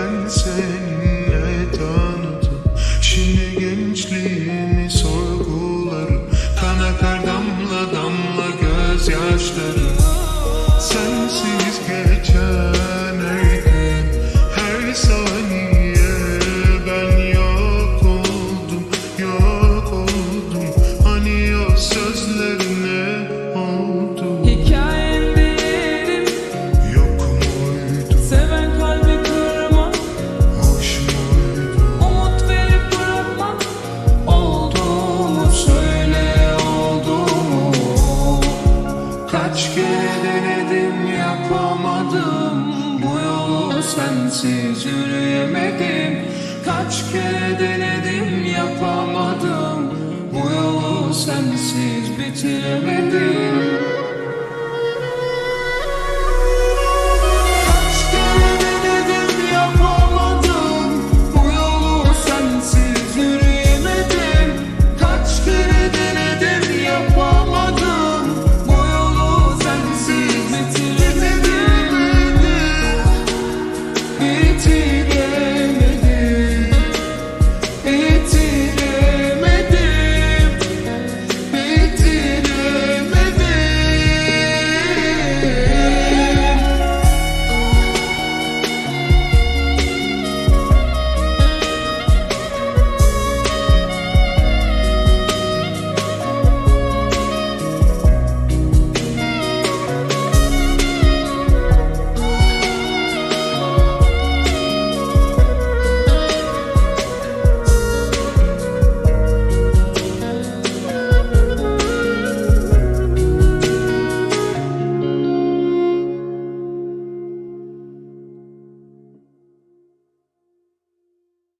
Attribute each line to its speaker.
Speaker 1: ben seninle daha denedim
Speaker 2: yapamadım. Bu yolu sensiz yürüyemedim. Kaç kere denedim yapamadım. Bu yolu sensiz bitiremedim.